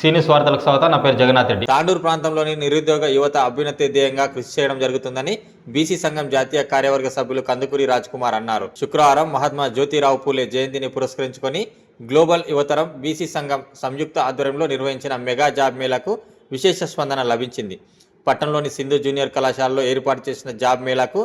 సీనియస్ వార్తలకు స్వాగతం నా పేరు జగన్నాథ్ రెడ్డి. తాండూరు ప్రాంతంలోని నిరుద్యోగ యువత అభ్యున్నతి ధ్యేయంగా కృషి చేయడం జరుగుతుందని బీసీ సంఘం జాతీయ కార్యవర్గ సభ్యులు కందుకూరి కుమార్ అన్నారు. శుక్రవారం మహాత్మా జ్యోతిరావు పూలే జయంతిని పురస్కరించుకొని గ్లోబల్ యువతరం బీసీ సంఘం సంయుక్త ఆధ్వర్యంలో నిర్వహించిన మెగా జాబ్ మేళాకు విశేష స్పందన లభించింది. పట్టణంలోని సింధు జూనియర్ కళాశాలలో ఏర్పాటు చేసిన జాబ్ మేళాకు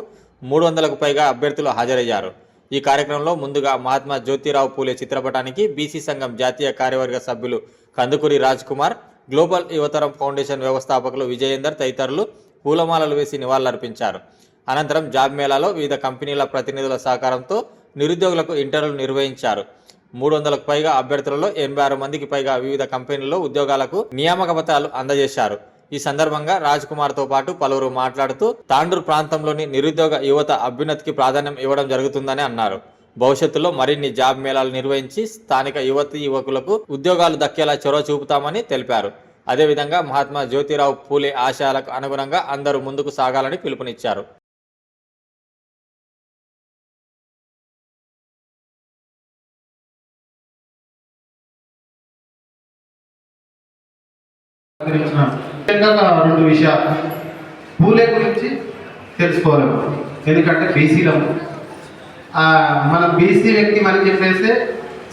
మూడు వందలకు పైగా అభ్యర్థులు హాజరయ్యారు. ఈ కార్యక్రమంలో ముందుగా మహాత్మా జ్యోతిరావు పూలే చిత్రపటానికి బీసీ సంఘం జాతీయ కార్యవర్గ సభ్యులు కందుకూరి కుమార్ గ్లోబల్ యువతరం ఫౌండేషన్ వ్యవస్థాపకులు విజయేందర్ తదితరులు పూలమాలలు వేసి నివాళులర్పించారు. అనంతరం జాబ్ మేళాలో వివిధ కంపెనీల ప్రతినిధుల సహకారంతో నిరుద్యోగులకు ఇంటర్వ్యూలు నిర్వహించారు. మూడు వందలకు పైగా అభ్యర్థులలో ఎనభై ఆరు మందికి పైగా వివిధ కంపెనీల్లో ఉద్యోగాలకు నియామక పత్రాలు అందజేశారు. ఈ సందర్భంగా రాజ్ కుమార్తో పాటు పలువురు మాట్లాడుతూ తాండూరు ప్రాంతంలోని నిరుద్యోగ యువత అభ్యున్నతికి ప్రాధాన్యం ఇవ్వడం జరుగుతుందని అన్నారు. భవిష్యత్తులో మరిన్ని జాబ్ మేళాలు నిర్వహించి స్థానిక యువతి యువకులకు ఉద్యోగాలు దక్కేలా చొరవ చూపుతామని తెలిపారు. అదేవిధంగా మహాత్మా జ్యోతిరావు పూలే ఆశయాలకు అనుగుణంగా అందరూ ముందుకు సాగాలని పిలుపునిచ్చారు. రెండు విషయాలు. పూలే గురించి తెలుసుకోవాలి ఎందుకంటే బీసీలము. మన బీసీ వ్యక్తి అని చెప్పేస్తే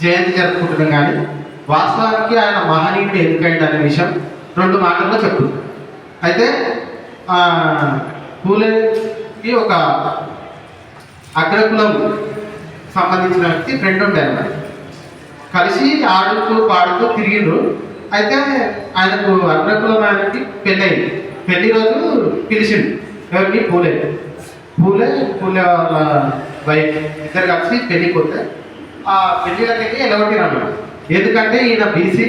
జయంతి జరుపుకుంటున్నాం కానీ వాస్తవానికి ఆయన మహనీయుడు ఎందుకైంది అనే విషయం రెండు మాటల్లో చెప్తుంది అయితే పూలేకి ఒక అగ్రకులం సంబంధించిన వ్యక్తి ఫ్రెండ్ ఉండే కలిసి ఆడుతూ పాడుతూ తిరిగిండ్రు. అయితే ఆయనకు అగ్రకులం ఆయనకి పెళ్ళయింది. పెళ్ళి రోజు పిలిచిండు. ఎవరిని? పూలేదు పూలే పూలే వాళ్ళ వైఫ్ ఇద్దరు కలిసి పెళ్ళికి పోతే ఆ పెళ్ళి వెళ్ళి ఎలవటి అన్నాడు ఎందుకంటే ఈయన బీసీ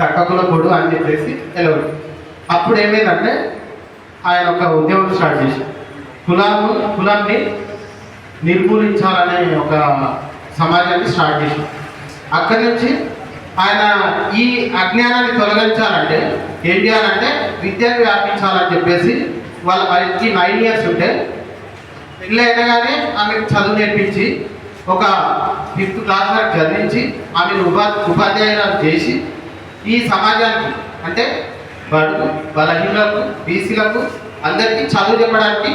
తక్కువలో పొడు అని చెప్పేసి ఎలవటి అప్పుడు ఏమైందంటే ఆయన ఒక ఉద్యమం స్టార్ట్ చేసి కులాము కులాన్ని నిర్మూలించాలనే ఒక సమాజాన్ని స్టార్ట్ చేసి అక్కడి నుంచి ఆయన ఈ అజ్ఞానాన్ని తొలగించాలంటే ఏం చేయాలంటే విద్యను వ్యాపించాలని చెప్పేసి వాళ్ళ వారికి నైన్ ఇయర్స్ ఉంటే పెళ్ళి అయినగానే ఆమెకు చదువు నేర్పించి ఒక ఫిఫ్త్ క్లాస్ వరకు చదివించి ఆమెను ఉపా ఉపాధ్యాయురాలు చేసి ఈ సమాజానికి అంటే బడుగు బలహీనులకు బీసీలకు అందరికీ చదువు చెప్పడానికి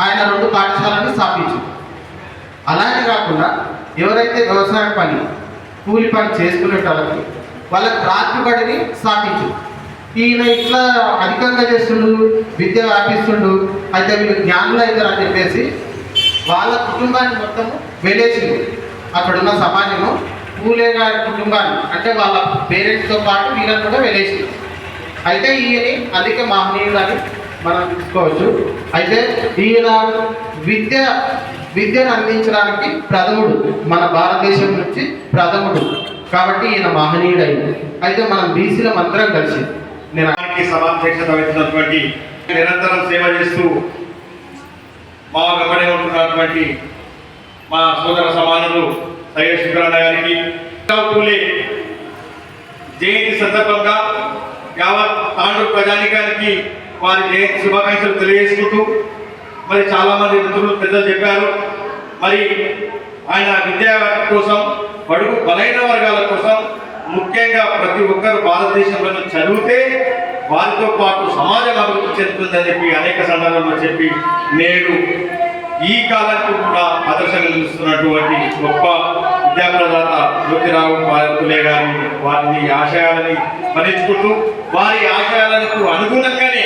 ఆయన రెండు పాఠశాలను స్థాపించు అలాగే కాకుండా ఎవరైతే వ్యవసాయ పని కూలి పని చేసుకునే వాళ్ళకి వాళ్ళకి రాత్రి బడిని స్థాపించు ఈయన ఇట్లా అధికంగా చేస్తుండు విద్య వ్యాపిస్తుండు అయితే వీళ్ళు జ్ఞానులు అవుతారు అని చెప్పేసి వాళ్ళ కుటుంబాన్ని మొత్తం వెళ్ళేసింది అక్కడున్న సమాజము పూలే గారి కుటుంబాన్ని అంటే వాళ్ళ పేరెంట్స్తో పాటు వీళ్ళని కూడా వెళ్ళేసింది అయితే ఈయన అధిక మహనీయుడు అని మనం తీసుకోవచ్చు అయితే ఈయన విద్య విద్యను అందించడానికి ప్రథముడు మన భారతదేశం నుంచి ప్రథముడు. కాబట్టి ఈయన మహనీయుడైంది అయితే మనం బీసీలం అందరం కలిసి నేను సమాధ్యక్షత వహించినటువంటి నిరంతరం సేవ చేస్తూ మా గమనే ఉంటున్నటువంటి మా సోదర సమానులు సయ్యద్ శుక్రాన్న గారికి. పూలే జయంతి సందర్భంగా యావత్ తాండూరు ప్రజానికానికి వారి జయంతి శుభాకాంక్షలు తెలియజేసుకుంటూ మరి చాలామంది మిత్రులు పెద్దలు చెప్పారు. మరి ఆయన విద్యా కోసం బడుగు బలైన వర్గాల కోసం ముఖ్యంగా ప్రతి ఒక్కరు భారతదేశంలో చదివితే వారితో పాటు సమాజం అభివృద్ధి చెందుతుందని చెప్పి అనేక సందర్భాల్లో చెప్పి నేడు ఈ కాలానికి కూడా ఆదర్శంగా నిలుస్తున్నటువంటి గొప్ప విద్యాప్రదాత జ్యోతిరావు పులే గారి వారిని ఆశయాలని స్మరించుకుంటూ వారి ఆశయాలకు అనుగుణంగానే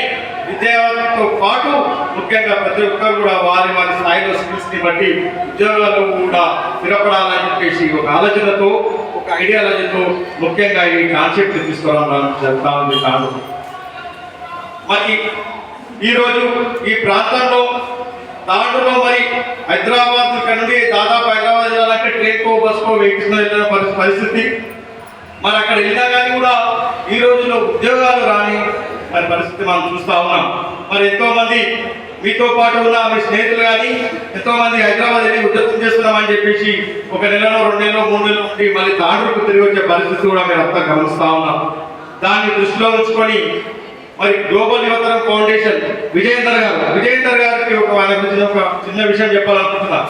విద్యావంతులతో పాటు ముఖ్యంగా ప్రతి ఒక్కరు కూడా వారి వారి స్థాయిలో స్కిల్స్ని బట్టి ఉద్యోగాలు కూడా స్థిరపడాలని చెప్పేసి ఒక ఆలోచనతో ఒక ఐడియాలజీతో ముఖ్యంగా ఈ కాన్సెప్ట్ తీసుకురావడం జరుగుతా ఉంది. కాదు మరి ఈరోజు ఈ ప్రాంతంలో దాంట్లో మరి హైదరాబాద్ ఇక్కడ నుండి దాదాపు హైదరాబాద్ వెళ్ళాలంటే ట్రైన్కో బస్కో వెహికల్స్ వెళ్ళిన పరిస్థితి. మరి అక్కడ వెళ్ళినా కానీ కూడా ఈ రోజుల్లో ఉద్యోగాలు రాని మరి పరిస్థితి మనం చూస్తా ఉన్నాం. మరి ఎంతోమంది మీతో పాటు ఉన్న మీ స్నేహితులు కానీ ఎంతోమంది హైదరాబాద్ వెళ్ళి ఉద్యోగం చేస్తున్నామని చెప్పేసి ఒక నెలలో రెండు నెలలో మూడు నెలలు ఉండి మళ్ళీ తాండ్రుకు తిరిగి వచ్చే పరిస్థితి కూడా మేము అంతా గమనిస్తూ ఉన్నాం. దాన్ని దృష్టిలో ఉంచుకొని మరి గ్లోబల్ యువతరం ఫౌండేషన్ విజయేందర్ గారు. విజయేందర్ గారికి ఒక ఆయన గురించి ఒక చిన్న విషయం చెప్పాలనుకుంటున్నా.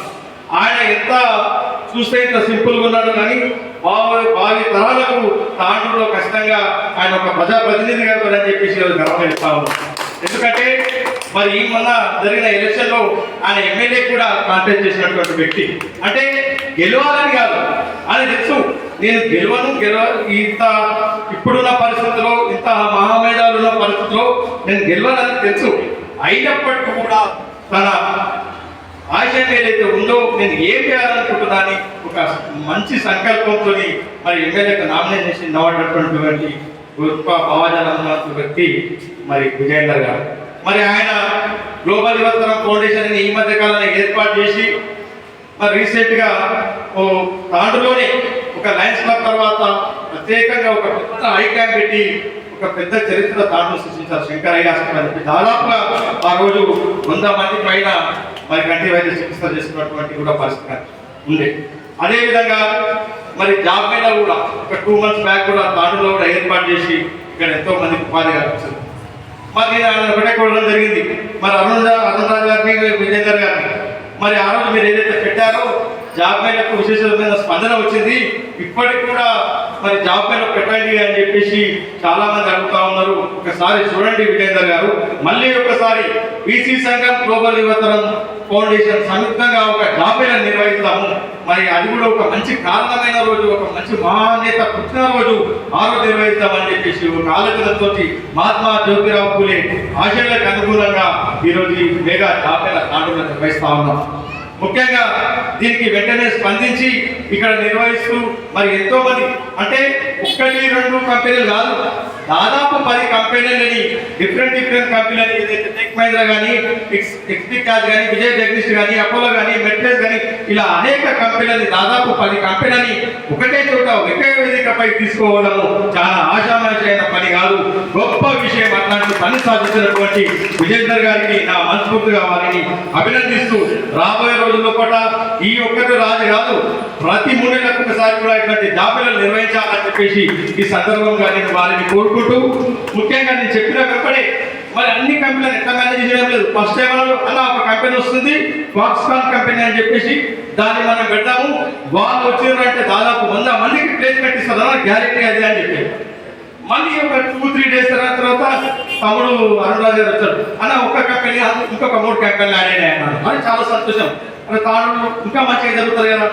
ఆయన ఎంత చూస్తే ఇంత సింపుల్గా ఉన్నాడు కానీ భావి భావి తరాలకు తాండూరులో ఖచ్చితంగా ఆయన ఒక ప్రజాప్రతినిధిగా కూడా అని చెప్పేసి ఈరోజు గర్వంగా ఎందుకంటే మరి ఈ మొన్న జరిగిన ఎలక్షన్లో ఆయన ఎమ్మెల్యే కూడా కాంటెస్ట్ చేసినటువంటి వ్యక్తి. అంటే గెలవాలని కాదు. అని తెలుసు. నేను గెలవను గెలవ ఇంత ఇప్పుడున్న పరిస్థితుల్లో ఇంత మహామేధాలు ఉన్న పరిస్థితుల్లో నేను గెలవనని తెలుసు. అయినప్పటికీ కూడా తన ఆశయం ఏదైతే ఉందో నేను ఏం చేయాలనుకుంటున్నాని ఒక మంచి సంకల్పంతో మరి ఎమ్మెల్యేకి నామినేషన్ నవ్వటటువంటి గొప్ప భావజాలం ఉన్న వ్యక్తి మరి విజయేందర్ గారు. మరి ఆయన గ్లోబల్ యువతరం ఫౌండేషన్ ఈ మధ్య కాలంలో ఏర్పాటు చేసి మరి రీసెంట్గా ఓ తాండులోనే ఒక లయన్స్ క్లబ్ తర్వాత ప్రత్యేకంగా ఒక పెద్ద ఐ పెట్టి ఒక పెద్ద చరిత్ర తాను సృష్టించారు శంకరయ్య హాస్పిటల్ అని దాదాపుగా ఆ రోజు వంద మంది పైన మరి కంటి వైద్య చికిత్స చేసినటువంటి కూడా పరిస్థితి ఉండే. అదేవిధంగా మరి జాబ్ మీద కూడా ఒక టూ మంత్స్ బ్యాక్ కూడా తాండులో కూడా ఏర్పాటు చేసి ఇక్కడ ఎంతో మందికి ఉపాధి కల్పించారు. మరి ఆయన ఒకటే కూడా జరిగింది. మరి అరుణ్ అరుణ్ రాజు గారిని విజేందర్ గారిని. మరి ఆ రోజు మీరు ఏదైతే పెట్టారో జాబ్ మేళకు విశేషమైన స్పందన వచ్చింది. ఇప్పటికి కూడా మరి జాబ్ మేళ పెట్టండి అని చెప్పేసి చాలా మంది అడుగుతా ఉన్నారు. ఒకసారి చూడండి విజేందర్ గారు. మళ్ళీ ఒకసారి బీసీ సంఘం గ్లోబల్ యువతరం ఫౌండేషన్ సంయుక్తంగా ఒక జాబ్ మేళ నిర్వహిస్తాము. మరి అది కూడా ఒక మంచి కారణమైన రోజు ఒక మంచి మహానేత పుట్టిన రోజు ఆ రోజు నిర్వహిస్తామని చెప్పేసి ఒక ఆలోచనతో మహాత్మా జ్యోతిరావు పూలే ఆశయాలకు అనుగుణంగా ఈరోజు ఈ మెగా జాబ్ మేళ నిర్వహిస్తా ఉన్నాం. ముఖ్యంగా దీనికి వెంటనే స్పందించి ఇక్కడ నిర్వహిస్తూ మరి ఎంతో మంది అంటే ఒక్కటి రెండు కంపెనీలు కాదు దాదాపు పది కంపెనీలని డిఫరెంట్ డిఫరెంట్ కంపెనీలని ఏదైతే టెక్ మహీంద్రా కానీ ఎక్స్పికాజ్ కానీ విజయ్ జగదీష్ కానీ అపోలో కానీ మెట్రెస్ కానీ ఇలా అనేక కంపెనీలని దాదాపు పది కంపెనీలని ఒకటే చోట ఒకే వేదికపై తీసుకోవడము చాలా ఆశామాషమైన పని కాదు. గొప్ప విషయం అట్లాంటి పని సాధించినటువంటి విజేందర్ గారికి నా మనస్ఫూర్తిగా వారిని అభినందిస్తూ రాబోయే రోజుల్లో కూడా ఈ ఒక్కటి రాజు కాదు ప్రతి మూడేళ్ళకు ఒకసారి కూడా ఇట్లాంటి జాబులను నిర్వహించాలని చెప్పేసి ఈ సందర్భంగా నేను వారిని కోరుకుంటూ ముఖ్యంగా నేను చెప్పిన వెంబడే మరి అన్ని కంపెనీలు ఎట్లా మేనేజ్ చేయడం లేదు ఫస్ట్ టైం అలా ఒక కంపెనీ వస్తుంది ఫాక్స్కాన్ కంపెనీ అని చెప్పేసి దాన్ని మనం పెడతాము వాళ్ళు వచ్చినారంటే దాదాపు వంద మందికి ప్లేస్మెంట్ ఇస్తారు గ్యారెంటీ అది అని చెప్పి మళ్ళీ ఒక టూ త్రీ డేస్ తర్వాత తర్వాత తమ్ముడు అరుణరాజు గారు వచ్చాడు అన్న ఒక కంపెనీ ఇంకొక మూడు కంపెనీలు ఆడాయి అన్నారు. అని అది చాలా సంతోషం. తాను ఇంకా మంచిగా జరుగుతుంది కదా.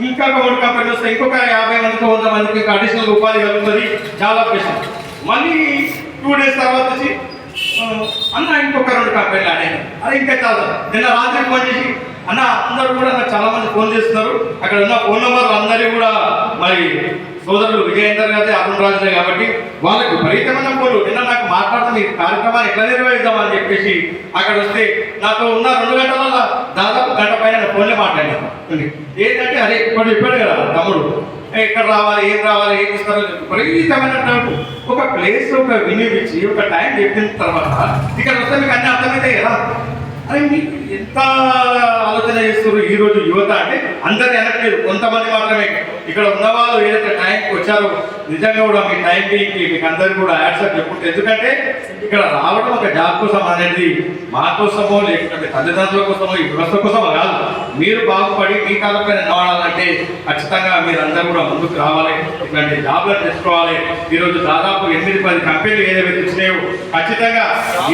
ఇంకా ఒక మూడు కంపెనీలు వస్తాయి ఇంకొక యాభై మందికి వంద మందికి ఇంకా అడిషనల్ ఉపాధి కలుగుతుంది. చాలా విషయం మళ్ళీ టూ డేస్ తర్వాత వచ్చి అన్న ఇంకొక రెండు కంపెనీలు యాడ్ అరే అది ఇంకా చాలా నిన్న రాత్రి ఫోన్ చేసి అన్న అందరూ కూడా నాకు చాలా మంది ఫోన్ చేస్తున్నారు. అక్కడ ఉన్న ఫోన్ నెంబర్లు అందరికీ కూడా మరి సోదరులు విజయేందర్ గారి అరుణ్ రాజులే కాబట్టి వాళ్ళకి విపరీతమైన ఫోన్లు. నిన్న నాకు మాట్లాడతాం ఈ కార్యక్రమాన్ని ఎట్లా నిర్వహిద్దామని చెప్పేసి అక్కడ వస్తే నాతో ఉన్న రెండు గంటల దాదాపు గంట పైన ఫోన్లే మాట్లాడాను. ఏంటంటే అరే ఇప్పుడు చెప్పాడు కదా తమ్ముడు. ఎక్కడ రావాలి ఏం రావాలి ఏం ఇస్తారో విపరీతమైన డౌట్ ఒక ప్లేస్ ఒక వినిపించి ఒక టైం చెప్పిన తర్వాత ఇక్కడ వస్తే మీకు అన్ని అర్థమైతే కదా అరే మీకు ఎంత ఆలోచన చేస్తారు ఈ రోజు యువత అంటే అందరిని అనట్లేదు. కొంతమంది మాత్రమే. ఇక్కడ ఉన్న వాళ్ళు ఏదైతే టైంకి వచ్చారో నిజంగా కూడా మీ టైంకి మీకు అందరికీ కూడా యాడ్సప్ చెప్పుకుంటే. ఎందుకంటే ఇక్కడ రావడం ఒక జాబ్ కోసం అనేది మా కోసమో లేకుంటే తల్లిదండ్రుల కోసమో ఈ వ్యవస్థ కోసమో కాదు. మీరు బాగుపడి మీ కాలంపై నిలబడాలంటే ఖచ్చితంగా మీరందరూ కూడా ముందుకు రావాలి. ఇట్లాంటి జాబ్లు తెచ్చుకోవాలి. ఈరోజు దాదాపు ఎనిమిది పది కంపెనీలు ఏదైతే వచ్చినాయో ఖచ్చితంగా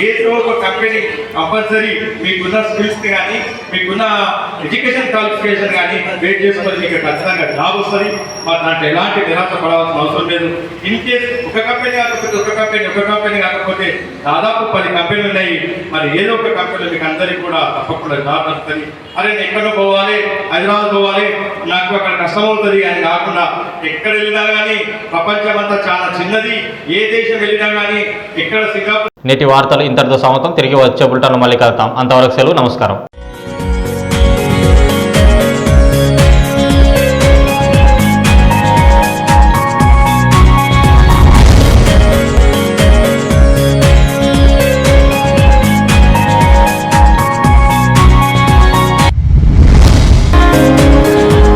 ఏదో ఒక కంపెనీ కంపల్సరీ మీకున్న స్కిల్స్ కానీ మీకున్న ఎడ్యుకేషన్ క్వాలిఫికేషన్ కానీ వెయిట్ చేసుకొని మీకు ఖచ్చితంగా జాబ్ వస్తుంది. మరి దాంట్లో ఎలాంటి నిరాశ పడవలసిన అవసరం లేదు ఇన్ కేస్ ఒక కంపెనీ కాకపోతే ఒక కంపెనీ ఒక కంపెనీ కాకపోతే దాదాపు పది కంపెనీలు ఉన్నాయి. మరి ఏదో ఒక కంపెనీ మీకు అందరికీ కూడా తప్పకుండా జాబ్ అరే నేను ఎక్కడో పోవాలి హైదరాబాద్ పోవాలి నాకు అక్కడ కష్టం అవుతుంది అని కాకుండా ఎక్కడ వెళ్ళినా కానీ ప్రపంచం అంతా చాలా చిన్నది. ఏ దేశం వెళ్ళినా కానీ ఎక్కడ సింగపూర్ నేటి వార్తలు ఇంతటితో సమాప్తం. తిరిగి వచ్చే బులెటిన్లో మళ్ళీ కలుతాం అంతవరకు సెలవు నమస్కారం.